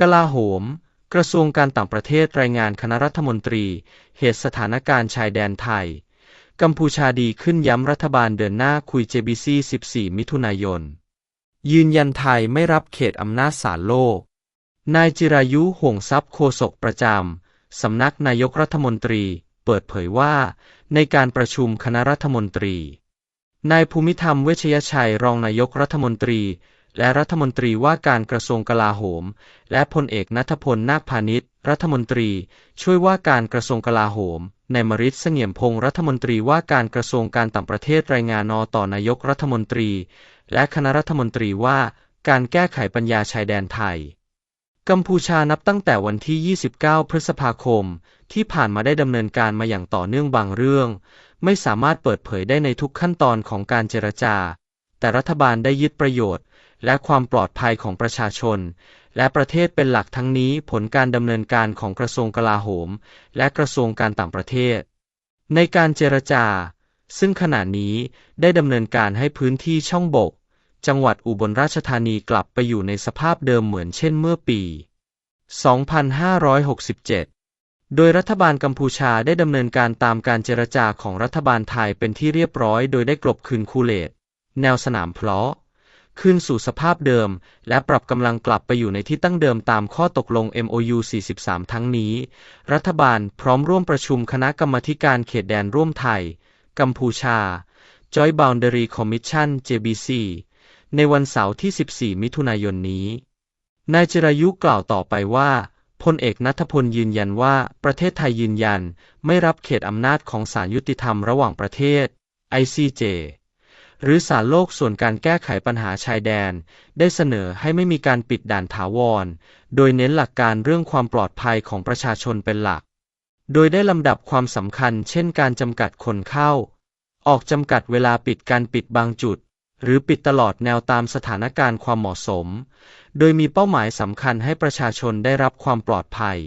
กลาโหม กระทรวงการต่างประเทศรายงานคณะรัฐมนตรี เหตุสถานการณ์ชายแดนไทย กัมพูชาดีขึ้นย้ำรัฐบาลเดินหน้าคุย JBC 14 มิถุนายน ยืนยันไทยไม่รับเขตอำนาจศาลโลก นายจิรายุห่วงทรัพย์โฆษกประจำ สำนักนายกรัฐมนตรี เปิดเผยว่า ในการประชุมคณะรัฐมนตรี นายภูมิธรรมเวชยชัยรองนายกรัฐมนตรี และรัฐมนตรีว่าการกระทรวงกลาโหม และพลเอกนัทพลนาคพาณิชย์รัฐมนตรีช่วยว่าการกระทรวงกลาโหมนายมริศเสงี่ยมพงศ์รัฐมนตรีว่าการกระทรวงการต่างประเทศรายงานนอต่อนายกรัฐมนตรี และคณะรัฐมนตรีว่าการแก้ไขปัญญาชายแดนไทย กัมพูชานับตั้งแต่วันที่ 29 พฤษภาคม ที่ผ่านมาได้ดำเนินการมาอย่างต่อเนื่องบางเรื่อง ไม่สามารถเปิดเผยได้ในทุกขั้นตอนของการเจรจา แต่รัฐบาลได้ยึดประโยชน์ และความปลอดภัยของประชาชน และประเทศเป็นหลักทั้งนี้ผลการดำเนินการของกระทรวงกลาโหม และกระทรวงการต่างประเทศ ในการเจรจา ซึ่งขณะนี้ได้ดำเนินการให้พื้นที่ช่องบก จังหวัดอุบลราชธานีกลับไปอยู่ในสภาพเดิมเหมือนเช่นเมื่อปี 2567โดยรัฐบาลกัมพูชาได้ดำเนินการตามการเจรจาของรัฐบาลไทยเป็นที่เรียบร้อย โดยได้กลบคืนคูเลตแนวสนามเพลาะ คืนสู่สภาพเดิม และปรับกำลังกลับไปอยู่ในที่ตั้งเดิมตามข้อตกลง MOU 43 ทั้งนี้ รัฐบาลพร้อมร่วมประชุมคณะกรรมการเขตแดนร่วมไทย กัมพูชา Joint Boundary Commission JBC ในวันเสาร์ที่ 14 มิถุนายนนี้ นายจรายุกล่าวต่อไปว่า พลเอกนัทพลยืนยันว่าประเทศไทยยืนยัน ไม่รับเขตอำนาจของศาลยุติธรรมระหว่างประเทศ ICJ หรือศาลโลกส่วนการแก้ไขปัญหาชายแดน ได้เสนอให้ไม่มีการปิดด่านถาวร โดยเน้นหลักการเรื่องความปลอดภัยของประชาชนเป็นหลัก โดยได้ลำดับความสำคัญ เช่นการจำกัดคนเข้า ออกจำกัดเวลาปิดการปิดบางจุด หรือปิดตลอดแนวตามสถานการณ์ความเหมาะสม โดยมีเป้าหมายสำคัญให้ประชาชนได้รับความปลอดภัย